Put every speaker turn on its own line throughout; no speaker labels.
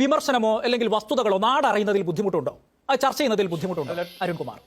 വിമർശനമോ അല്ലെങ്കിൽ വസ്തുതകളോ നാടറിയുന്നതിൽ ബുദ്ധിമുട്ടുണ്ടോ? അത് ചർച്ച ചെയ്യുന്നതിൽ ബുദ്ധിമുട്ടുണ്ടോ? അരുൺകുമാർ.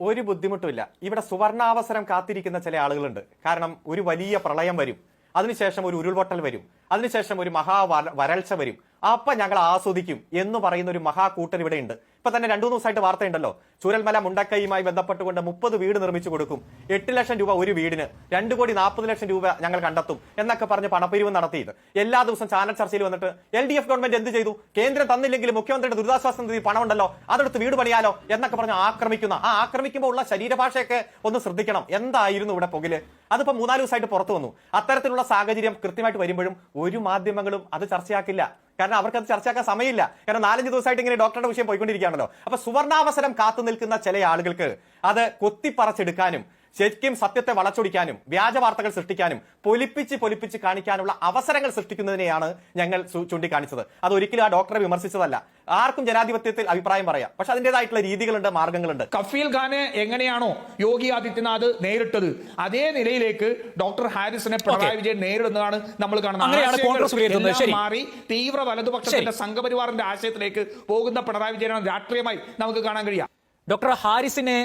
ഒരു ബുദ്ധിമുട്ടുമില്ല. ഇവിടെ സുവർണാവസരം കാത്തിരിക്കുന്ന ചില ആളുകളുണ്ട്. കാരണം ഒരു വലിയ പ്രളയം വരും. അതിനുശേഷം ഒരു ഉരുൾപൊട്ടൽ വരും. അതിനുശേഷം ഒരു മഹാ വര- വരൾച്ച വരും. അപ്പൊ ഞങ്ങൾ ആസ്വദിക്കും എന്ന് പറയുന്ന ഒരു മഹാകൂട്ടർ ഇവിടെ ഉണ്ട് ഇപ്പൊ തന്നെ രണ്ടു ദിവസമായിട്ട് വാർത്തയുണ്ടല്ലോ. ചൂരൽമല മുണ്ടക്കൈയുമായി ബന്ധപ്പെട്ടുകൊണ്ട് മുപ്പത് വീട് നിർമ്മിച്ചു കൊടുക്കും. എട്ട് ലക്ഷം രൂപ ഒരു വീടിന് രണ്ട് കോടി നാൽപ്പത് ലക്ഷം രൂപ ഞങ്ങൾ കണ്ടെത്തും എന്നൊക്കെ പറഞ്ഞ് പണപ്പിരിവ് നടത്തിയത്. എല്ലാ ദിവസം ചാനൽ ചർച്ചയിൽ വന്നിട്ട് എൽ ഡി എഫ് ഗവൺമെന്റ് എന്ത് ചെയ്തു? കേന്ദ്രം തന്നില്ലെങ്കിലും മുഖ്യമന്ത്രിയുടെ ദുരിതാശ്വാസ നിധി പണമുണ്ടല്ലോ അതെടുത്ത് വീട് പണിയാലോ എന്നൊക്കെ പറഞ്ഞ് ആക്രമിക്കുന്ന ആ ആക്രമിക്കുമ്പോൾ ഉള്ള ശരീരഭാഷയൊക്കെ ഒന്ന് ശ്രദ്ധിക്കണം. എന്തായിരുന്നു ഇവിടെ പുകിൽ? അതിപ്പോ മൂന്നാൽ ദിവസമായിട്ട് പുറത്തു വന്നു. അത്തരത്തിലുള്ള സാഹചര്യം കൃത്യമായിട്ട് വരുമ്പോഴും ഒരു മാധ്യമങ്ങളും അത് ചർച്ചയാക്കില്ല. കാരണം അവർക്ക് അത് ചർച്ചയാക്കാൻ സമയമില്ല. കാരണം നാലഞ്ച് ദിവസമായിട്ട് ഇങ്ങനെ ഡോക്ടറുടെ വിഷയം പോയിക്കൊണ്ടിരിക്കുകയാണല്ലോ. അപ്പൊ സുവർണാവസരം കാത്തു നിൽക്കുന്ന ചില ആളുകൾക്ക് അത് കൊത്തിപ്പറച്ചെടുക്കാനും ശരിക്കും സത്യത്തെ വളച്ചൊടിക്കാനും വ്യാജ വാർത്തകൾ സൃഷ്ടിക്കാനും പൊലിപ്പിച്ച് പൊലിപ്പിച്ച് കാണിക്കാനുള്ള അവസരങ്ങൾ സൃഷ്ടിക്കുന്നതിനെയാണ് ഞങ്ങൾ ചൂണ്ടിക്കാണിച്ചത്. അത് ഒരിക്കലും ആ ഡോക്ടറെ വിമർശിച്ചതല്ല. ആർക്കും ജനാധിപത്യത്തിൽ അഭിപ്രായം പറയാം. പക്ഷെ അതിന്റെതായിട്ടുള്ള രീതികളുണ്ട് മാർഗങ്ങളുണ്ട്.
കഫീൽ ഖാനെ എങ്ങനെയാണോ യോഗി ആദിത്യനാഥ് നേരിട്ടത് അതേ നിലയിലേക്ക് ഡോക്ടർ ഹാരിസിനെ പിണറായി വിജയൻ നേരിടുന്നതാണ് നമ്മൾ കാണുന്നത്. മാറി തീവ്ര വലതുപക്ഷത്തിന്റെ സംഘപരിവാറിന്റെ ആശയത്തിലേക്ക് പോകുന്ന പിണറായി വിജയനാണ് രാഷ്ട്രീയമായി നമുക്ക് കാണാൻ കഴിയാം
ഡോക്ടർ ഹാരിസിനെ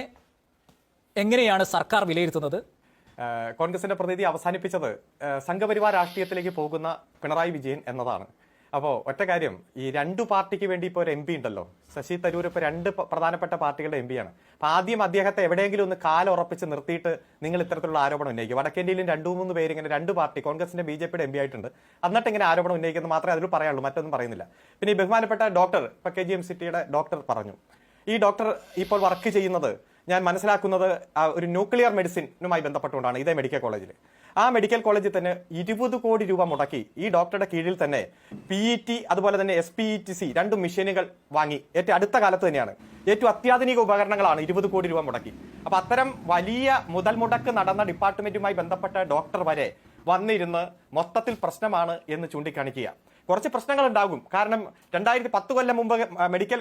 എങ്ങനെയാണ് സർക്കാർ വിലയിരുത്തുന്നത്?
കോൺഗ്രസിന്റെ പ്രതിനിധി അവസാനിപ്പിച്ചത് സംഘപരിവാർ രാഷ്ട്രീയത്തിലേക്ക് പോകുന്ന പിണറായി വിജയൻ എന്നതാണ്. അപ്പോൾ ഒറ്റ കാര്യം ഈ രണ്ടു പാർട്ടിക്ക് വേണ്ടി ഇപ്പോൾ ഒരു എം പി ഉണ്ടല്ലോ. ശശി തരൂർ ഇപ്പോൾ രണ്ട് പ്രധാനപ്പെട്ട പാർട്ടികളുടെ എം പിയാണ് അപ്പോൾ ആദ്യം അദ്ദേഹത്തെ എവിടെയെങ്കിലും ഒന്ന് കാലുറപ്പിച്ച് നിർത്തിയിട്ട് നിങ്ങൾ ഇത്തരത്തിലുള്ള ആരോപണം ഉന്നയിക്കും. വടക്കേന്ത്യയിലും രണ്ടു മൂന്ന് പേര് ഇങ്ങനെ രണ്ട് പാർട്ടി കോൺഗ്രസിന്റെ ബി ജെ പിയുടെ എം പി ആയിട്ടുണ്ട്. എന്നിട്ട് ഇങ്ങനെ ആരോപണം ഉന്നയിക്കുന്നത് മാത്രമേ അതിൽ പറയാനുള്ളൂ മറ്റൊന്നും പറയുന്നില്ല. പിന്നെ ഈ ബഹുമാനപ്പെട്ട ഡോക്ടർ ഇപ്പൊ കെ ജി എം സിറ്റിയുടെ ഡോക്ടർ പറഞ്ഞു. ഈ ഡോക്ടർ ഇപ്പോൾ വർക്ക് ചെയ്യുന്നത് ഞാൻ മനസ്സിലാക്കുന്നത് ഒരു ന്യൂക്ലിയർ മെഡിസിനുമായി ബന്ധപ്പെട്ടുകൊണ്ടാണ് ഇതേ മെഡിക്കൽ കോളേജിൽ. ആ മെഡിക്കൽ കോളേജിൽ തന്നെ ഇരുപത് കോടി രൂപ മുടക്കി ഈ ഡോക്ടറുടെ കീഴിൽ തന്നെ പി ഇ ടി അതുപോലെ തന്നെ S P E T C രണ്ട് മെഷീനുകൾ വാങ്ങി. ഏറ്റവും അടുത്ത കാലത്ത് തന്നെയാണ്. ഏറ്റവും അത്യാധുനിക ഉപകരണങ്ങളാണ് ഇരുപത് കോടി രൂപ മുടക്കി. അപ്പൊ അത്തരം വലിയ മുതൽ മുടക്ക് നടന്ന ഡിപ്പാർട്ട്മെന്റുമായി ബന്ധപ്പെട്ട ഡോക്ടർ വരെ വന്നിരുന്ന് മൊത്തത്തിൽ പ്രശ്നമാണ് എന്ന് ചൂണ്ടിക്കാണിക്കുക. കുറച്ച് പ്രശ്നങ്ങൾ ഉണ്ടാകും കാരണം രണ്ടായിരത്തി പത്ത് കൊല്ലം മുമ്പ് മെഡിക്കൽ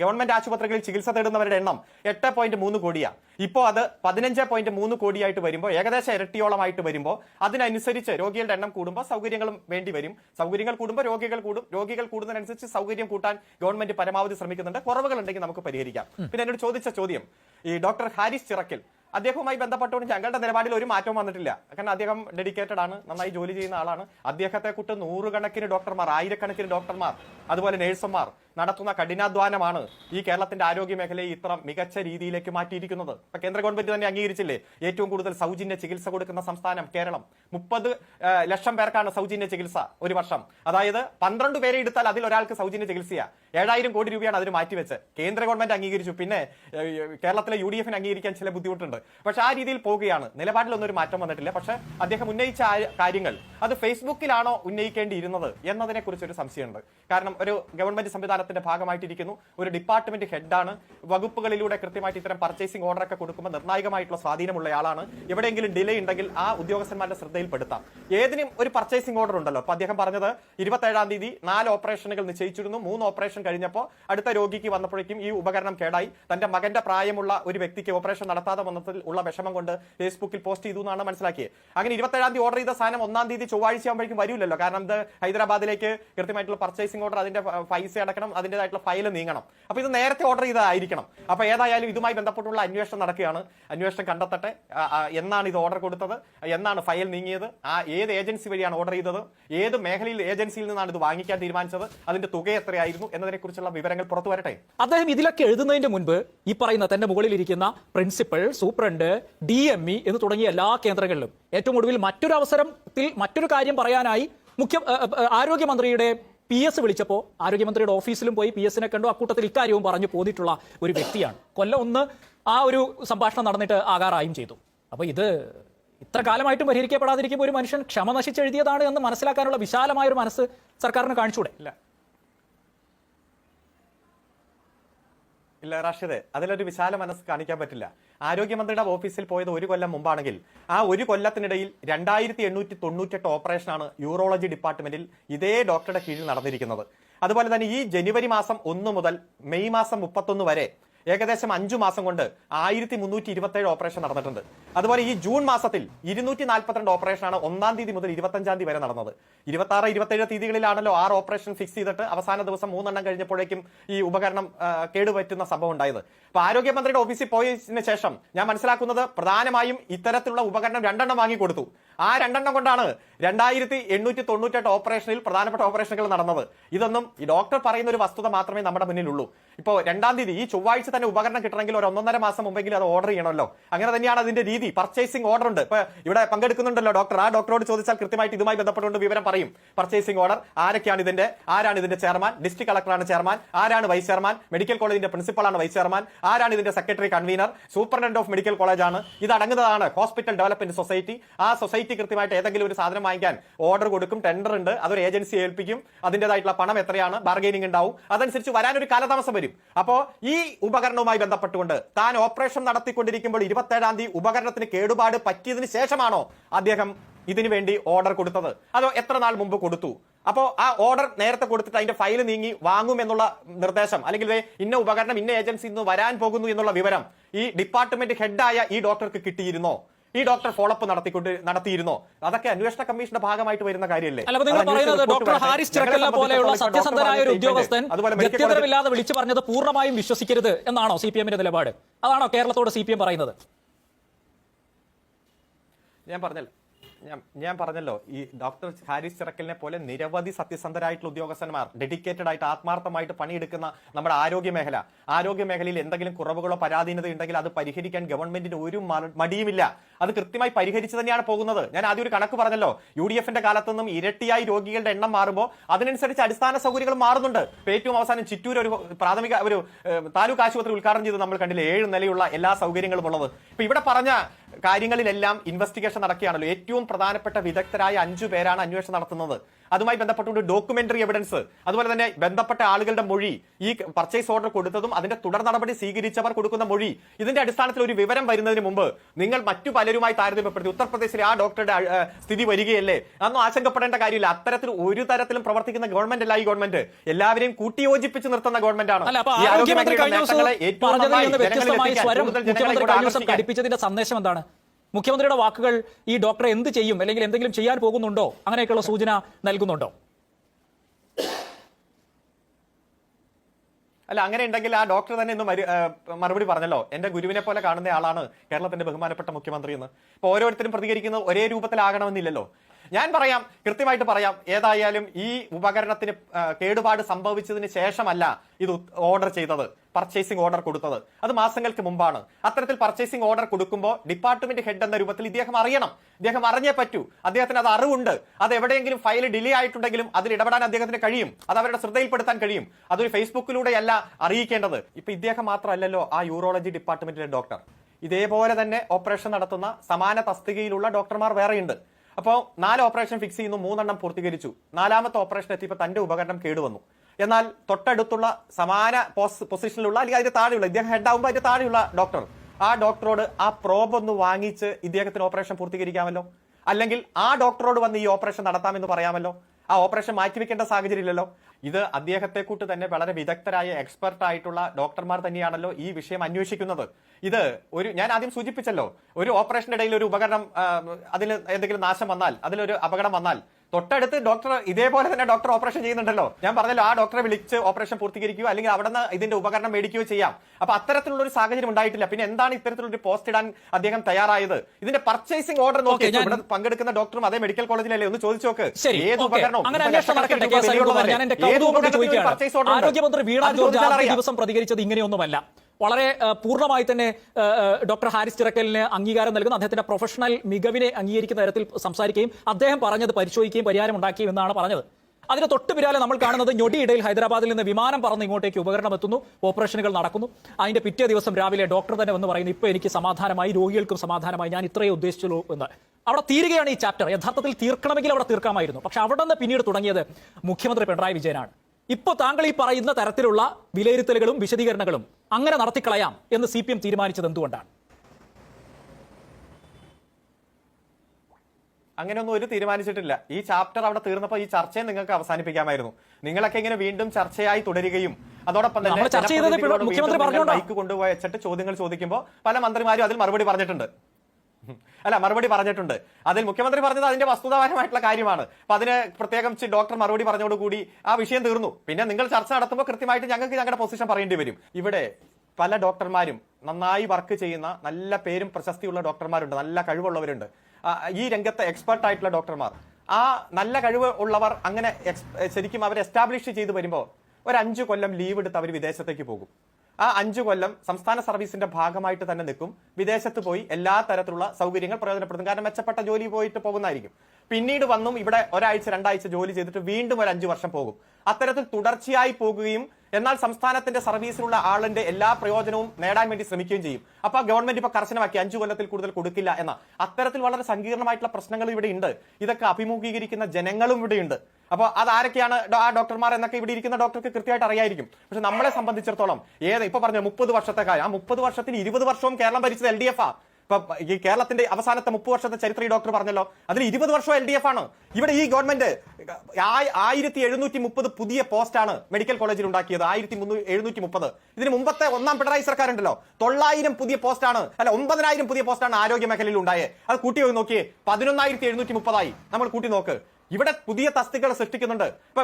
ഗവൺമെന്റ് ആശുപത്രികളിൽ ചികിത്സ തേടുന്നവരുടെ എണ്ണം എട്ട് പോയിന്റ് മൂന്ന് കോടിയാണ് ഇപ്പോൾ അത് പതിനഞ്ച് പോയിന്റ് മൂന്ന് കോടിയായിട്ട് വരുമ്പോൾ ഏകദേശം ഇരട്ടിയോളമായിട്ട് വരുമ്പോൾ അതിനനുസരിച്ച് രോഗികളുടെ എണ്ണം കൂടുമ്പോൾ സൗകര്യങ്ങളും വേണ്ടി വരും. സൗകര്യങ്ങൾ കൂടുമ്പോൾ രോഗികൾ കൂടും രോഗികൾ കൂടുന്നതിനനുസരിച്ച് സൗകര്യം കൂട്ടാൻ ഗവൺമെന്റ് പരമാവധി ശ്രമിക്കുന്നുണ്ട്. കുറവുകൾ ഉണ്ടെങ്കിൽ നമുക്ക് പരിഹരിക്കാം. പിന്നെ എന്നോട് ചോദിച്ച ചോദ്യം ഈ ഡോക്ടർ ഹാരിസ് ചിറക്കൽ അദ്ദേഹവുമായി ബന്ധപ്പെട്ടുകൊണ്ട് ഞങ്ങളുടെ നിലപാടിൽ ഒരു മാറ്റവും വന്നിട്ടില്ല. കാരണം അദ്ദേഹം ഡെഡിക്കേറ്റഡ് ആണ് നന്നായി ജോലി ചെയ്യുന്ന ആളാണ്. അദ്ദേഹത്തെ കൂട്ട് നൂറുകണക്കിന് ഡോക്ടർമാർ ആയിരക്കണക്കിന് ഡോക്ടർമാർ അതുപോലെ നഴ്സുമാർ നടത്തുന്ന കഠിനാധ്വാനമാണ് ഈ കേരളത്തിന്റെ ആരോഗ്യ മേഖലയെ ഇത്ര മികച്ച രീതിയിലേക്ക് മാറ്റിയിരിക്കുന്നത്. ഇപ്പൊ കേന്ദ്ര ഗവൺമെന്റ് തന്നെ അംഗീകരിച്ചില്ലേ? ഏറ്റവും കൂടുതൽ സൗജന്യ ചികിത്സ കൊടുക്കുന്ന സംസ്ഥാനം കേരളം. മുപ്പത് ലക്ഷം പേർക്കാണ് സൗജന്യ ചികിത്സ ഒരു വർഷം. അതായത് പന്ത്രണ്ട് പേരെ എടുത്താൽ അതിൽ ഒരാൾക്ക് സൗജന്യ ചികിത്സയാ. ഏഴായിരം കോടി രൂപയാണ് അതിന് മാറ്റിവെച്ച്. കേന്ദ്ര ഗവൺമെന്റ് അംഗീകരിച്ചു. പിന്നെ കേരളത്തിലെ യു ഡി എഫിന് അംഗീകരിക്കാൻ ചില ബുദ്ധിമുട്ടുണ്ട്. പക്ഷെ ആ രീതിയിൽ പോവുകയാണ്. നിലപാടിലൊന്നും ഒരു മാറ്റം വന്നിട്ടില്ല. പക്ഷെ അദ്ദേഹം ഉന്നയിച്ച കാര്യങ്ങൾ അത് ഫേസ്ബുക്കിലാണോ ഉന്നയിക്കേണ്ടിയിരുന്നത് എന്നതിനെ കുറിച്ച് ഒരു സംശയമുണ്ട്. കാരണം ഒരു ഗവൺമെന്റ് സംവിധാനത്തിന്റെ ഭാഗമായിട്ടിരിക്കുന്നു. ഒരു ഡിപ്പാർട്ട്മെന്റ് ഹെഡാണ്. വകുപ്പുകളിലൂടെ കൃത്യമായിട്ട് ഇത്തരം പർച്ചേസിംഗ് ഓർഡർ ഒക്കെ കൊടുക്കുമ്പോൾ നിർണായകമായിട്ടുള്ള സ്വാധീനമുള്ള ആളാണ്. എവിടെയെങ്കിലും ഡിലേ ഉണ്ടെങ്കിൽ ആ ഉദ്യോഗസ്ഥന്മാരുടെ ശ്രദ്ധയിൽപ്പെടുത്താം. ഏതിനും ഒരു പർച്ചേസിംഗ് ഓർഡർ ഉണ്ടല്ലോ. അപ്പൊ അദ്ദേഹം പറഞ്ഞത് ഇരുപത്തേഴാം തീയതി നാല് ഓപ്പറേഷനുകൾ നിശ്ചയിച്ചിരുന്നു. മൂന്ന് ഓപ്പറേഷൻ കഴിഞ്ഞപ്പോൾ അടുത്ത രോഗിക്ക് വന്നപ്പോഴേക്കും ഈ ഉപകരണം കേടായി. തന്റെ മകന്റെ പ്രായമുള്ള ഒരു വ്യക്തിക്ക് ഓപ്പറേഷൻ നടത്താതെ വന്നതിൽ ഉള്ള വിഷമം കൊണ്ട് ഫേസ്ബുക്കിൽ പോസ്റ്റ് ചെയ്തു എന്നാണ് മനസ്സിലാക്കിയത്. അങ്ങനെ ഇരുപത്തേഴാം തീയതി ഓർഡർ ചെയ്ത സാധനം ഒന്നാം തീയതി ചൊവ്വാഴ്ച ആകുമ്പോഴേക്കും വരില്ലല്ലോ കാരണം ഇത് ഹൈദരാബാദിലേക്ക് കൃത്യമായിട്ടുള്ള പർച്ചേസിംഗ് ഓർഡർ അതിന്റെ പൈസ അടക്കണം അതിന്റേതായിട്ടുള്ള ഫയൽ നീങ്ങണം. അപ്പോൾ ഇത് നേരത്തെ ഓർഡർ ചെയ്തതായിരിക്കണം. അപ്പോൾ ഏതായാലും ഇതുമായി ബന്ധപ്പെട്ടുള്ള അന്വേഷണം നടക്കുകയാണ്. അന്വേഷണം കണ്ടെത്തട്ടെ. എന്നാണ് ഇത് ഓർഡർ കൊടുത്തത്? എന്നാണ് ഫയൽ നീങ്ങിയത്? ആ ഏത് ഏജൻസി വഴിയാണ് ഓർഡർ ചെയ്തത്? ഏത് മേഖലയിൽ ഏജൻസിയിൽ നിന്നാണ് ഇത് വാങ്ങിക്കാൻ തീരുമാനിച്ചത്? അതിന്റെ തുക എത്രയായിരുന്നു? എന്നതിനെക്കുറിച്ചുള്ള വിവരങ്ങൾ പുറത്തു വരട്ടെ.
അദ്ദേഹം ഇതിലൊക്കെ എഴുതുന്നതിന്റെ മുൻപ് ഈ പറയുന്ന തന്റെ മുകളിൽ ഇരിക്കുന്ന principal superintendent D M E എന്ന് തുടങ്ങിയ എല്ലാ കേന്ദ്രങ്ങളിലും ഏറ്റവും ഒടുവിൽ മറ്റൊരു അവസരത്തിൽ മറ്റൊരു കാര്യം പറയാനായി മുഖ്യ ആരോഗ്യമന്ത്രിയുടെ പി എസ് വിളിച്ചപ്പോൾ ആരോഗ്യമന്ത്രിയുടെ ഓഫീസിലും പോയി പി എസിനെ കണ്ടു. അക്കൂട്ടത്തിൽ ഇക്കാര്യവും പറഞ്ഞു പോന്നിട്ടുള്ള ഒരു വ്യക്തിയാണ്. കൊല്ലം ഒന്ന് ആ ഒരു സംഭാഷണം നടന്നിട്ട് ആകാറായും ചെയ്തു. അപ്പോൾ ഇത് ഇത്ര കാലമായിട്ടും പരിഹരിക്കപ്പെടാതിരിക്കുമ്പോൾ ഒരു മനുഷ്യൻ ക്ഷമ നശിച്ചെഴുതിയതാണ് എന്ന് മനസ്സിലാക്കാനുള്ള വിശാലമായ ഒരു മനസ്സ് സർക്കാരിന് കാണിച്ചൂടെ
ഇല്ല. ഇല്ല റാഷിദ് അതിലൊരു വിശാല മനസ്സ് കാണിക്കാൻ പറ്റില്ല. ആരോഗ്യമന്ത്രിയുടെ ഓഫീസിൽ പോയത് ഒരു കൊല്ലം മുമ്പാണെങ്കിൽ ആ ഒരു കൊല്ലത്തിനിടയിൽ രണ്ടായിരത്തി എണ്ണൂറ്റി തൊണ്ണൂറ്റെട്ട് ഓപ്പറേഷനാണ് യൂറോളജി ഡിപ്പാർട്ട്മെന്റിൽ ഇതേ ഡോക്ടറുടെ കീഴിൽ നടന്നിരിക്കുന്നത്. അതുപോലെ തന്നെ ഈ ജനുവരി മാസം ഒന്ന് മുതൽ മെയ് മാസം മുപ്പത്തൊന്ന് വരെ ഏകദേശം അഞ്ചു മാസം കൊണ്ട് ആയിരത്തി മുന്നൂറ്റി ഇരുപത്തേഴ് ഓപ്പറേഷൻ നടന്നിട്ടുണ്ട്. അതുപോലെ ഈ ജൂൺ മാസത്തിൽ ഇരുന്നൂറ്റി നാൽപ്പത്തിരണ്ട് ഓപ്പറേഷനാണ് ഒന്നാം തീയതി മുതൽ ഇരുപത്തഞ്ചാം തീയതി വരെ നടന്നത്. ഇരുപത്തി ആറ് ഇരുപത്തേഴ് തീയതികളിലാണല്ലോ ആറ് ഓപ്പറേഷൻ ഫിക്സ് ചെയ്തിട്ട് അവസാന ദിവസം മൂന്നെണ്ണം കഴിഞ്ഞപ്പോഴേക്കും ഈ ഉപകരണം കേടുപറ്റുന്ന സംഭവം ഉണ്ടായത്. അപ്പൊ ആരോഗ്യമന്ത്രിയുടെ ഓഫീസിൽ പോയതിന് ശേഷം ഞാൻ മനസ്സിലാക്കുന്നത് പ്രധാനമായും ഇത്തരത്തിലുള്ള ഉപകരണം രണ്ടെണ്ണം വാങ്ങിക്കൊടുത്തു ആ രണ്ടെണ്ണം കൊണ്ടാണ് രണ്ടായിരത്തി എണ്ണൂറ്റി തൊണ്ണൂറ്റെട്ട് ഓപ്പറേഷനിൽ പ്രധാനപ്പെട്ട ഓപ്പറേഷനുകൾ നടന്നത്. ഇതൊന്നും ഈ ഡോക്ടർ പറയുന്ന ഒരു വസ്തുത മാത്രമേ നമ്മുടെ മുന്നിലുള്ളൂ. ഇപ്പോൾ രണ്ടാം തീയതി ഈ ചൊവ്വാഴ്ച തന്നെ ഉപകരണം കിട്ടണമെങ്കിൽ ഒരു ഒന്നൊന്നര മാസം മുമ്പെങ്കിലും അത് ഓർഡർ ചെയ്യണമല്ലോ. അങ്ങനെ തന്നെയാണ് അതിന്റെ രീതി. പർച്ചേസിംഗ് ഓർഡർ ഉണ്ട്. ഇപ്പൊ ഇവിടെ പങ്കെടുക്കുന്നുണ്ടല്ലോ ഡോക്ടർ ആ ഡോക്ടറോട് ചോദിച്ചാൽ കൃത്യമായിട്ട് ഇതുമായി ബന്ധപ്പെട്ടുകൊണ്ട് വിവരം പറയും. പർച്ചേസിംഗ് ഓർഡർ ആരൊക്കെയാണ് ഇതിന്റെ? ആരാണ് ഇതിന്റെ ചെയർമാൻ ഡിസ്ട്രിക്ട് കളക്ടറാണ് ചെയർമാൻ ആരാണ് വൈസ് ചെയർമാൻ മെഡിക്കൽ കോളേജിന്റെ പ്രിൻസിപ്പളാണ് വൈസ് ചെയർമാൻ ആരാണ് ഇതിന്റെ secretary convener superintendent of medical college ആണ്. ഇത് അടങ്ങുന്നതാണ് ഹോസ്പിറ്റൽ ഡെവലപ്മെന്റ് സൊസൈറ്റി ആ സൊസൈറ്റി കൃത്യമായിട്ട് ഏതെങ്കിലും ഒരു സാധനം വാങ്ങിക്കാൻ ഓർഡർ കൊടുക്കും. ടെൻഡർ ഉണ്ട്. അതൊരു ഏജൻസി ഏൽപ്പിക്കും. അതിന്റെതായിട്ടുള്ള പണം എത്രയാണ്? ബാർഗൈനിങ് ഉണ്ടാവും. അതനുസരിച്ച് വരാനൊരു കാലതാമസം വരും. അപ്പോ ഈ ഉപകരണവുമായി ബന്ധപ്പെട്ടുകൊണ്ട് താൻ ഓപ്പറേഷൻ നടത്തിക്കൊണ്ടിരിക്കുമ്പോൾ ഇരുപത്തേഴാം തീയതി ഉപകരണത്തിന് കേടുപാട് പറ്റിയതിന് ശേഷമാണോ അദ്ദേഹം ഇതിനു വേണ്ടി ഓർഡർ കൊടുത്തത്? അതോ എത്ര നാൾ മുമ്പ് കൊടുത്തു? അപ്പോ ആ ഓർഡർ നേരത്തെ കൊടുത്തിട്ട് അതിന്റെ ഫയൽ നീങ്ങി വാങ്ങും എന്നുള്ള നിർദ്ദേശം അല്ലെങ്കിൽ ഇന്ന ഉപകരണം ഇന്ന ഏജൻസിയിൽ നിന്ന് വരാൻ പോകുന്നു എന്നുള്ള വിവരം ഈ ഡിപ്പാർട്ട്മെന്റ് ഹെഡായ ഈ ഡോക്ടർക്ക് കിട്ടിയിരുന്നോ? ഈ ഡോക്ടർ ഫോളോപ്പ് നടത്തിക്കൊണ്ട് നടത്തിയിരുന്നോ? അതൊക്കെ അന്വേഷണ കമ്മീഷന്റെ ഭാഗമായിട്ട് വരുന്ന കാര്യമല്ലേ
അല്ല നിങ്ങൾ പറയുന്നത് ഡോക്ടർ ഹാരിസ്
ഞങ്ങളെ
പോലെയുള്ള സത്യസന്ധനായ ഒരു ഉദ്യോഗസ്ഥൻ
മെഡിക്കൽ
വിളിച്ചു പറഞ്ഞത് പൂർണമായും വിശ്വസിക്കരുത് എന്നാണോ സി പി എമ്മിന്റെ നിലപാട്? അതാണോ കേരളത്തോട് സി പി എം പറയുന്നത്?
ഞാൻ പറഞ്ഞല്ലോ. ഞാൻ പറഞ്ഞല്ലോ ഈ ഡോക്ടർ ഹാരിസ് ചിറക്കലിനെ പോലെ നിരവധി സത്യസന്ധരായിട്ടുള്ള ഉദ്യോഗസ്ഥന്മാർ ഡെഡിക്കേറ്റഡ് ആയിട്ട് ആത്മാർത്ഥമായിട്ട് പണിയെടുക്കുന്ന നമ്മുടെ ആരോഗ്യ മേഖല. ആരോഗ്യ മേഖലയിൽ എന്തെങ്കിലും കുറവുകളോ പരാധീനത ഉണ്ടെങ്കിൽ അത് പരിഹരിക്കാൻ ഗവൺമെന്റിന് ഒരു മടിയുമില്ല. അത് കൃത്യമായി പരിഹരിച്ചു തന്നെയാണ് പോകുന്നത്. ഞാൻ ആദ്യം ഒരു കണക്ക് പറഞ്ഞല്ലോ യു ഡി എഫിന്റെ കാലത്തൊന്നും ഇരട്ടിയായി രോഗികളുടെ എണ്ണം മാറുമ്പോൾ അതിനനുസരിച്ച് അടിസ്ഥാന സൗകര്യങ്ങൾ മാറുന്നുണ്ട്. ഏറ്റവും അവസാനം ചിറ്റൂർ ഒരു പ്രാഥമിക ഒരു താലൂക്ക് ആശുപത്രി ഉദ്ഘാടനം ചെയ്ത് നമ്മൾ കണ്ടില്ലേ ഏഴ് നിലയുള്ള എല്ലാ സൗകര്യങ്ങളും ഉള്ളത്. ഇപ്പൊ ഇവിടെ പറഞ്ഞ കാര്യങ്ങളിലെല്ലാം ഇൻവെസ്റ്റിഗേഷൻ നടക്കുകയാണല്ലോ. ഏറ്റവും പ്രധാനപ്പെട്ട വിദഗ്ധരായ അഞ്ചു പേരാണ് അന്വേഷണം നടത്തുന്നത്. അതുമായി ബന്ധപ്പെട്ടുകൊണ്ട് ഡോക്യുമെന്ററി എവിഡൻസ് അതുപോലെ തന്നെ ബന്ധപ്പെട്ട ആളുകളുടെ മൊഴി ഈ പർച്ചേസ് ഓർഡർ കൊടുത്തതും അതിന്റെ തുടർ നടപടി സ്വീകരിച്ചവർ കൊടുക്കുന്ന മൊഴി ഇതിന്റെ അടിസ്ഥാനത്തിൽ ഒരു വിവരം വരുന്നതിന് മുമ്പ് നിങ്ങൾ മറ്റു പലരുമായി താരതമ്യപ്പെടുത്തി ഉത്തർപ്രദേശിലെ ആ ഡോക്ടറുടെ സ്ഥിതി വരികയല്ലേ? അതൊന്നും ആശങ്കപ്പെടേണ്ട കാര്യമില്ല. അത്തരത്തിൽ ഒരു തരത്തിലും പ്രവർത്തിക്കുന്ന ഗവൺമെന്റ് അല്ല ഈ ഗവൺമെന്റ്. എല്ലാവരെയും കൂട്ടിയോജിപ്പിച്ച് നിർത്തുന്ന ഗവൺമെന്റ് ആണ്. ആകർഷിക്കാൻ.
സന്ദേശം എന്താണ്? മുഖ്യമന്ത്രിയുടെ വാക്കുകൾ ഈ ഡോക്ടറെ എന്ത് ചെയ്യും? അല്ലെങ്കിൽ എന്തെങ്കിലും ചെയ്യാൻ പോകുന്നുണ്ടോ? അങ്ങനെയൊക്കെയുള്ള സൂചന നൽകുന്നുണ്ടോ?
അല്ല അങ്ങനെ ഉണ്ടെങ്കിൽ ആ ഡോക്ടർ തന്നെ ഇന്ന് മറുപടി പറഞ്ഞല്ലോ. എന്റെ ഗുരുവിനെ പോലെ കാണുന്ന ആളാണ് കേരളത്തിന്റെ ബഹുമാനപ്പെട്ട മുഖ്യമന്ത്രി എന്ന്. ഇപ്പൊ ഓരോരുത്തരും പ്രതികരിക്കുന്നത് ഒരേ രൂപത്തിലാകണമെന്നില്ലല്ലോ. ഞാൻ പറയാം കൃത്യമായിട്ട് പറയാം. ഏതായാലും ഈ ഉപകരണത്തിന് കേടുപാട് സംഭവിച്ചതിന് ശേഷമല്ല ഇത് ഓർഡർ ചെയ്തത് പർച്ചേസിംഗ് ഓർഡർ കൊടുത്തത്. അത് മാസങ്ങൾക്ക് മുമ്പാണ്. അത്തരത്തിൽ പർച്ചേസിംഗ് ഓർഡർ കൊടുക്കുമ്പോൾ ഡിപ്പാർട്ട്മെന്റ് ഹെഡ് എന്ന രൂപത്തിൽ ഇദ്ദേഹം അറിയണം. ഇദ്ദേഹം അറിഞ്ഞേ പറ്റൂ. അദ്ദേഹത്തിന് അത് അറിവുണ്ട്. അത് എവിടെയെങ്കിലും ഫയൽ ഡിലേ ആയിട്ടുണ്ടെങ്കിലും അതിൽ ഇടപെടാൻ അദ്ദേഹത്തിന് കഴിയും. അത് അവരുടെ ശ്രദ്ധയിൽപ്പെടുത്താൻ കഴിയും. അതൊരു ഫേസ്ബുക്കിലൂടെയല്ല അറിയിക്കേണ്ടത്. ഇപ്പൊ ഇദ്ദേഹം മാത്രമല്ലല്ലോ ആ യൂറോളജി ഡിപ്പാർട്ട്മെന്റിലെ ഡോക്ടർ ഇതേപോലെ തന്നെ ഓപ്പറേഷൻ നടത്തുന്ന സമാന തസ്തികയിലുള്ള ഡോക്ടർമാർ വേറെയുണ്ട്. അപ്പോൾ നാല് ഓപ്പറേഷൻ ഫിക്സ് ചെയ്യുന്നു മൂന്നെണ്ണം പൂർത്തീകരിച്ചു. നാലാമത്തെ ഓപ്പറേഷൻ എത്തിയപ്പോൾ തന്റെ ഉപകരണം കേടുവന്നു. എന്നാൽ തൊട്ടടുത്തുള്ള സമാന പോസ് പൊസിഷനിലുള്ള അല്ലെങ്കിൽ അതിന്റെ താഴെയുള്ള ഇദ്ദേഹം ഹെഡ് ആകുമ്പോൾ അതിന്റെ താഴെയുള്ള ഡോക്ടർ ആ ഡോക്ടറോട് ആ പ്രോബ് ഒന്ന് വാങ്ങിച്ച് ഇദ്ദേഹത്തിന് ഓപ്പറേഷൻ പൂർത്തീകരിക്കാമല്ലോ? അല്ലെങ്കിൽ ആ ഡോക്ടറോട് വന്ന് ഈ ഓപ്പറേഷൻ നടത്താമെന്ന് പറയാമല്ലോ? ആ ഓപ്പറേഷൻ മാറ്റിവെക്കേണ്ട സാഹചര്യം ഇല്ലല്ലോ. ഇത് അദ്ദേഹത്തെ കൂട്ട് തന്നെ വളരെ വിദഗ്ധരായ എക്സ്പെർട്ട് ആയിട്ടുള്ള ഡോക്ടർമാർ തന്നെയാണല്ലോ ഈ വിഷയം അന്വേഷിക്കുന്നത്. ഇത് ഒരു ഞാൻ ആദ്യം സൂചിപ്പിച്ചല്ലോ ഒരു ഓപ്പറേഷന്റെ ഇടയിൽ ഒരു ഉപകരണം അതിൽ എന്തെങ്കിലും നാശം വന്നാൽ അതിലൊരു അപകടം വന്നാൽ തൊട്ടടുത്ത് ഡോക്ടർ ഇതേപോലെ തന്നെ ഡോക്ടർ ഓപ്പറേഷൻ ചെയ്യുന്നുണ്ടല്ലോ. ഞാൻ പറഞ്ഞല്ലോ ആ ഡോക്ടറെ വിളിച്ച് ഓപ്പറേഷൻ പൂർത്തീകരിക്കുകയോ അല്ലെങ്കിൽ അവിടെ നിന്ന് ഇതിന്റെ ഉപകരണം മേടിക്കുകയോ ചെയ്യാം. അപ്പൊ അത്തരത്തിലുള്ള ഒരു സാഹചര്യം ഉണ്ടായിട്ടില്ല. പിന്നെ എന്താണ് ഇത്തരത്തിലുള്ള ഒരു പോസ്റ്റ് ഇടാൻ അദ്ദേഹം തയ്യാറായത്? ഇതിന്റെ പർച്ചേസിംഗ് ഓർഡർ നോക്കി ഇവിടെ പങ്കെടുക്കുന്ന ഡോക്ടറും അതേ മെഡിക്കൽ കോളേജിലല്ലേ ഒന്ന് ചോദിച്ചു നോക്ക്. ഏത് ഉപകരണം.
ആരോഗ്യമന്ത്രി വീണ ജോർജ്. ദിവസം പ്രതികരിച്ചത് ഇങ്ങനെയൊന്നുമല്ല. വളരെ പൂർണമായി തന്നെ ഡോക്ടർ ഹാരിസ് ചിറക്കലിന് അംഗീകാരം നൽകുന്ന. അദ്ദേഹത്തിന്റെ പ്രൊഫഷണൽ മികവിനെ അംഗീകരിക്കുന്ന തരത്തിൽ സംസാരിക്കുകയും അദ്ദേഹം പറഞ്ഞത് പരിശോധിക്കുകയും പരിഹാരം ഉണ്ടാക്കുകയും എന്നാണ് പറഞ്ഞത്. അതിന് തൊട്ട് നമ്മൾ കാണുന്നത് ഞൊടിയിടയിൽ ഹൈദരാബാദിൽ നിന്ന് വിമാനം പറന്ന് ഇങ്ങോട്ടേക്ക് ഉപകരണം എത്തുന്നു. ഓപ്പറേഷനുകൾ നടക്കുന്നു. അതിന്റെ പിറ്റേ ദിവസം രാവിലെ ഡോക്ടർ തന്നെ വന്ന് പറയുന്നു ഇപ്പൊ എനിക്ക് സമാധാനമായി രോഗികൾക്കും സമാധാനമായി ഞാൻ ഇത്രയേ ഉദ്ദേശിച്ചുള്ളൂ എന്ന്. അവിടെ തീരുകയാണ് ഈ ചാപ്റ്റർ. യഥാർത്ഥത്തിൽ തീർക്കണമെങ്കിൽ അവിടെ തീർക്കാമായിരുന്നു. പക്ഷെ അവിടെ നിന്ന് പിന്നീട് തുടങ്ങിയത് മുഖ്യമന്ത്രി പിണറായി വിജയനാണ്. ഇപ്പോൾ താങ്കൾ ഈ പറയുന്ന തരത്തിലുള്ള വിലയിരുത്തലുകളും വിശദീകരണങ്ങളും അങ്ങനെ നടത്തിക്കളയാം എന്ന് സി പി എം തീരുമാനിച്ചത് എന്തുകൊണ്ടാണ്?
അങ്ങനെയൊന്നും ഒരു തീരുമാനിച്ചിട്ടില്ല. ഈ ചാപ്റ്റർ അവിടെ തീർന്നപ്പോൾ ഈ ചർച്ചയെ നിങ്ങൾക്ക് അവസാനിപ്പിക്കാമായിരുന്നു. നിങ്ങളൊക്കെ ഇങ്ങനെ വീണ്ടും ചർച്ചയായി തുടരുകയും അതോടൊപ്പം തന്നെ ബൈക്ക്. കൊണ്ടുപോയി വെച്ചിട്ട് ചോദ്യങ്ങൾ ചോദിക്കുമ്പോൾ പല മന്ത്രിമാരും അതിൽ മറുപടി പറഞ്ഞിട്ടുണ്ട്. അല്ല മറുപടി പറഞ്ഞിട്ടുണ്ട്. അതിൽ മുഖ്യമന്ത്രി പറഞ്ഞത് അതിന്റെ വസ്തുതാപരമായിട്ടുള്ള കാര്യമാണ്. അപ്പൊ അതിന് പ്രത്യേകം ചി- ഡോക്ടർ മറുപടി പറഞ്ഞതോടുകൂടി ആ വിഷയം തീർന്നു. പിന്നെ നിങ്ങൾ ചർച്ച നടത്തുമ്പോൾ കൃത്യമായിട്ട് ഞങ്ങൾക്ക് ഞങ്ങളുടെ പൊസിഷൻ പറയേണ്ടി വരും. ഇവിടെ പല ഡോക്ടർമാരും നന്നായി വർക്ക് ചെയ്യുന്ന നല്ല പേരും പ്രശസ്തിയുള്ള ഡോക്ടർമാരുണ്ട്. നല്ല കഴിവുള്ളവരുണ്ട്. ഈ രംഗത്തെ എക്സ്പെർട്ട് ആയിട്ടുള്ള ഡോക്ടർമാർ. ആ നല്ല കഴിവ് ഉള്ളവർ അങ്ങനെ ശരിക്കും അവർ എസ്റ്റാബ്ലിഷ് ചെയ്ത് വരുമ്പോൾ ഒരു അഞ്ചു കൊല്ലം ലീവ് എടുത്ത് അവർ വിദേശത്തേക്ക് പോകും. ആ അഞ്ചു കൊല്ലം സംസ്ഥാന സർവീസിന്റെ ഭാഗമായിട്ട് തന്നെ നിൽക്കും. വിദേശത്ത് പോയി എല്ലാ തരത്തിലുള്ള സൗകര്യങ്ങൾ പ്രയോജനപ്പെടുത്തും. കാരണം മെച്ചപ്പെട്ട ജോലി പോയിട്ട് പോകുന്നതായിരിക്കും. പിന്നീട് വന്നും ഇവിടെ ഒരാഴ്ച രണ്ടാഴ്ച ജോലി ചെയ്തിട്ട് വീണ്ടും ഒരു അഞ്ചു വർഷം പോകും. അത്തരത്തിൽ തുടർച്ചയായി പോകുകയും എന്നാൽ സംസ്ഥാനത്തിന്റെ സർവീസിലുള്ള ആളിന്റെ എല്ലാ പ്രയോജനവും നേടാൻ വേണ്ടി ശ്രമിക്കുകയും ചെയ്യും. അപ്പൊ ഗവൺമെന്റ് ഇപ്പൊ കർശനമാക്കി അഞ്ചു കൊല്ലത്തിൽ കൂടുതൽ കൊടുക്കില്ല എന്ന അത്തരത്തിൽ വളരെ സങ്കീർണമായിട്ടുള്ള പ്രശ്നങ്ങൾ ഇവിടെ ഉണ്ട്. ഇതൊക്കെ അഭിമുഖീകരിക്കുന്ന ജനങ്ങളും ഇവിടെയുണ്ട് അപ്പൊ അതാരൊക്കെയാണ് ആ ഡോക്ടർമാർ എന്നൊക്കെ ഇവിടെ ഇരിക്കുന്ന ഡോക്ടർക്ക് കൃത്യമായിട്ട് അറിയായിരിക്കും. പക്ഷെ നമ്മളെ സംബന്ധിച്ചിടത്തോളം ഏത് ഇപ്പൊ പറഞ്ഞ മുപ്പത് വർഷത്തെ കാര്യം. ആ മുപ്പത് വർഷത്തിന് ഇരുപത് വർഷവും കേരളം ഭരിച്ചത് എൽ ഡി എഫ് ആ. ഇപ്പൊ ഈ കേരളത്തിന്റെ അവസാനത്തെ മുപ്പത് വർഷത്തെ ചരിത്ര ഡോക്ടർ പറഞ്ഞല്ലോ. അതിൽ ഇരുപത് വർഷം എൽ ഡി എഫ് ആണ്? ഇവിടെ ഈ ഗവൺമെന്റ് ആയിരത്തി എഴുന്നൂറ്റി മുപ്പത് പുതിയ പോസ്റ്റാണ് മെഡിക്കൽ കോളേജിൽ ഉണ്ടാക്കിയത്. ആയിരത്തി എഴുന്നൂറ്റി മുപ്പത് ഇതിന് മുമ്പത്തെ ഒന്നാം പിണറായി സർക്കാർ ഉണ്ടല്ലോ തൊള്ളായിരം പുതിയ പോസ്റ്റാണ് അല്ല ഒമ്പതിനായിരം പുതിയ പോസ്റ്റാണ് ആരോഗ്യ മേഖലയിൽ ഉണ്ടായത് അത് കൂട്ടി നോക്കിയേ. പതിനൊന്നായിരത്തി എഴുന്നൂറ്റി മുപ്പതായി നമ്മൾ കൂട്ടി നോക്ക്. ഇവിടെ പുതിയ തസ്തികൾ സൃഷ്ടിക്കുന്നുണ്ട്. ഇപ്പൊ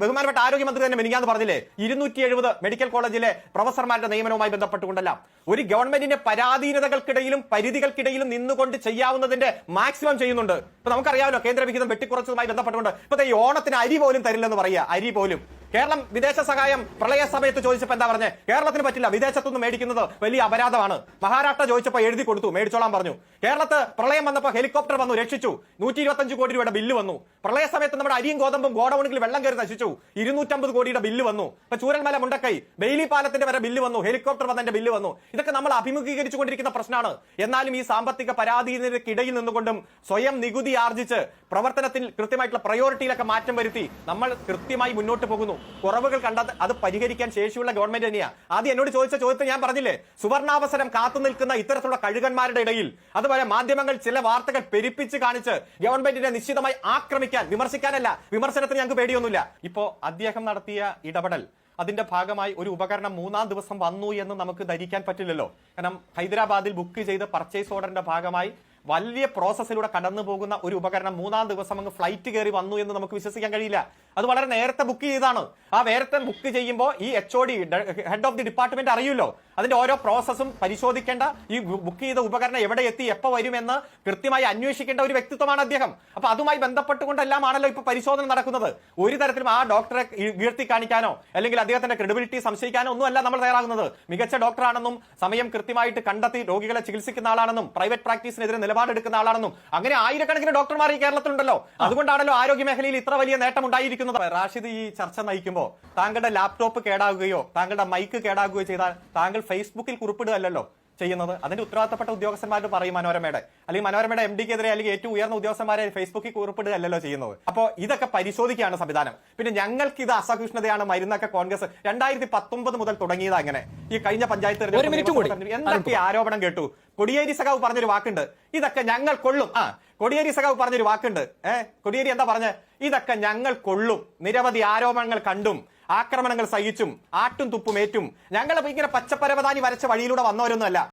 ബഹുമാനപ്പെട്ട ആരോഗ്യമന്ത്രി തന്നെ മിനിങ്ങാന്ന് പറഞ്ഞില്ലേ ഇരുന്നൂറ്റി എഴുപത് മെഡിക്കൽ കോളേജിലെ പ്രൊഫസർമാരുടെ നിയമനവുമായി ബന്ധപ്പെട്ടുകൊണ്ടല്ല ഒരു ഗവൺമെന്റിന്റെ പരാധീനതകൾക്കിടയിലും പരിധികൾക്കിടയിലും നിന്നുകൊണ്ട് ചെയ്യാവുന്നതിന്റെ മാക്സിമം ചെയ്യുന്നുണ്ട്. ഇപ്പൊ നമുക്കറിയാമല്ലോ കേന്ദ്ര വിഹിതം വെട്ടിക്കുറച്ചതുമായി ബന്ധപ്പെട്ടുകൊണ്ട് ഇപ്പൊ ഈ ഓണത്തിന് അരി പോലും തരില്ലെന്ന് പറയുക. അരി പോലും. കേരളം വിദേശ സഹായം പ്രളയ സമയത്ത് ചോദിച്ചപ്പോൾ എന്താ പറഞ്ഞേ? കേരളത്തിന് പറ്റില്ല വിദേശത്തുനിന്ന് മേടിക്കുന്നത് വലിയ അപരാധമാണ്. മഹാരാഷ്ട്ര ചോദിച്ചപ്പോൾ എഴുതി കൊടുത്തു മേടിച്ചോളാൻ പറഞ്ഞു. കേരളത്ത് പ്രളയം വന്നപ്പോൾ ഹെലികോപ്റ്റർ വന്നു രക്ഷിച്ചു. നൂറ്റി ഇരുപത്തഞ്ച് കോടി രൂപയുടെ ബില്ല് വന്നു. പ്രളയ സമയത്ത് നമ്മുടെ അരിയും ഗോതമ്പും ഗോഡൌണിൽ വെള്ളം കയറി നശിച്ചു. ഇരുന്നൂറ്റമ്പത് കോടിയുടെ ബില്ല് വന്നു. ഇപ്പൊ ചൂരൽമല മുണ്ടക്കൈ ബെയിലി പാലത്തിന്റെ വരെ ബില്ല് വന്നു ഹെലികോപ്റ്റർ വന്നതിന്റെ ബില്ല് വന്നു. ഇതൊക്കെ നമ്മൾ അഭിമുഖീകരിച്ചുകൊണ്ടിരിക്കുന്ന പ്രശ്നമാണ്. എന്നാലും ഈ സാമ്പത്തിക പരാധീനതയ്ക്കിടയിൽ നിന്നുകൊണ്ടും സ്വയം നികുതി ആർജിച്ച് പ്രവർത്തനത്തിൽ കൃത്യമായിട്ടുള്ള പ്രയോറിറ്റിയിലൊക്കെ മാറ്റം വരുത്തി നമ്മൾ കൃത്യമായി മുന്നോട്ട് പോകുന്നു. കുറവുകൾ കണ്ടാൽ അത് പരിഹരിക്കാൻ ശേഷിയുള്ള ഗവൺമെന്റ് തന്നെയാണ് ആദ്യം എന്നോട് ചോദിച്ച ചോദ്യത്തിൽ ഞാൻ പറഞ്ഞില്ലേ? സുവർണാവസരം കാത്തു നിൽക്കുന്ന ഇത്തരത്തിലുള്ള കഴുകന്മാരുടെ ഇടയിൽ അതുപോലെ മാധ്യമങ്ങൾ ചില വാർത്തകൾ പെരുപ്പിച്ച് കാണിച്ച് ഗവൺമെന്റിനെ നിശ്ചിതമായി ആക്രമിക്കാൻ വിമർശിക്കാനല്ല. വിമർശനത്തിന് ഞങ്ങൾക്ക് പേടിയൊന്നുമില്ല. ഇപ്പോ അദ്ദേഹം നടത്തിയ ഇടപെടൽ അതിന്റെ ഭാഗമായി ഒരു ഉപകരണം മൂന്നാം ദിവസം വന്നു എന്ന് നമുക്ക് ധരിക്കാൻ പറ്റില്ലല്ലോ. കാരണം ഹൈദരാബാദിൽ ബുക്ക് ചെയ്ത പർച്ചേസ് ഓർഡറിന്റെ ഭാഗമായി വലിയ പ്രോസസ്സിലൂടെ കടന്നു പോകുന്ന ഒരു ഉപകരണം മൂന്നാം ദിവസം അങ്ങ് ഫ്ലൈറ്റ് കയറി വന്നു എന്ന് നമുക്ക് വിശ്വസിക്കാൻ കഴിയില്ല. അത് വളരെ നേരത്തെ ബുക്ക് ചെയ്താണ് ആ നേരത്തെ ബുക്ക് ചെയ്യുമ്പോൾ ഈ H O D head of the department അറിയുമല്ലോ. അതിന്റെ ഓരോ പ്രോസസ്സും പരിശോധിക്കേണ്ട. ഈ ബുക്ക് ചെയ്ത ഉപകരണം എവിടെ എത്തി എപ്പോ വരുമെന്ന് കൃത്യമായി അന്വേഷിക്കേണ്ട ഒരു വ്യക്തിത്വമാണ് അദ്ദേഹം. അപ്പൊ അതുമായി ബന്ധപ്പെട്ടുകൊണ്ടെല്ലാം ആണല്ലോ ഇപ്പൊ പരിശോധന നടക്കുന്നത്. ഒരു തരത്തിലും ആ ഡോക്ടറെ ഉയർത്തി കാണിക്കാനോ അല്ലെങ്കിൽ അദ്ദേഹത്തിന്റെ ക്രെഡിബിലിറ്റി സംശയിക്കാനോ ഒന്നുമല്ല നമ്മൾ തയ്യാറാകുന്നത്. മികച്ച ഡോക്ടറാണെന്നും സമയം കൃത്യമായിട്ട് കണ്ടെത്തി രോഗികളെ ചികിത്സിക്കുന്ന ആളാണെന്നും പ്രൈവറ്റ് പ്രാക്ടീസിനെതിരെ നിലപാടെടുക്കുന്ന ആളാണെന്നും അങ്ങനെ ആയിരക്കണക്കിന് ഡോക്ടർമാർ ഈ കേരളത്തിലുണ്ടല്ലോ. അതുകൊണ്ടാണല്ലോ ആരോഗ്യ മേഖലയിൽ ഇത്ര വലിയ നേട്ടം ഉണ്ടായിരിക്കുന്നത് റാഷിദ് ഈ ചർച്ച നയിക്കുമ്പോൾ താങ്കളുടെ ലാപ്ടോപ്പ് കേടാകുകയോ താങ്കളുടെ മൈക്ക് കേടാകുകയോ ചെയ്താൽ താങ്കൾ ഫേസ്ബുക്കിൽ കുറിപ്പിടുകയല്ലോ ചെയ്യുന്നത്? അതിന്റെ ഉത്തരവാദിത്തപ്പെട്ട ഉദ്യോഗസ്ഥന്മാരോട് പറയും മനോരമയുടെ. അല്ലെങ്കിൽ മനോരമയുടെ എം ഡിക്കെതിരെ അല്ലെങ്കിൽ ഏറ്റവും ഉയർന്ന ഉദ്യോഗസ്ഥന്മാരെ ഫേസ്ബുക്കിൽ കുറിപ്പിടുകയല്ലോ ചെയ്യുന്നത്. അപ്പോൾ ഇതൊക്കെ പരിശോധിക്കുകയാണ് സംവിധാനം. പിന്നെ ഞങ്ങൾക്ക് ഇത് അസഹിഷ്ണുതയാണ് മരുന്നൊക്കെ കോൺഗ്രസ് രണ്ടായിരത്തി പത്തൊമ്പത് മുതൽ തുടങ്ങിയത് അങ്ങനെ ഈ കഴിഞ്ഞ പഞ്ചായത്ത്. തെരഞ്ഞെടുപ്പ് എന്തൊക്കെ ആരോപണം കേട്ടു? കൊടിയേരി സഖാവ് പറഞ്ഞൊരു വാക്കുണ്ട്. ഇതൊക്കെ ഞങ്ങൾ കൊള്ളും. ആ കൊടിയേരി സഖാവ് പറഞ്ഞൊരു വാക്കുണ്ട്. ഏഹ് കൊടിയേരി എന്താ പറഞ്ഞ? ഇതൊക്കെ ഞങ്ങൾ കൊള്ളും. നിരവധി ആരോപണങ്ങൾ കണ്ടും ആക്രമണങ്ങൾ സഹിച്ചും ആട്ടും തുപ്പും ഏറ്റും. ഞങ്ങൾ ഇങ്ങനെ പച്ചപ്പരവതാനി വരച്ച വഴിയിലൂടെ വന്നവരൊന്നുമല്ല.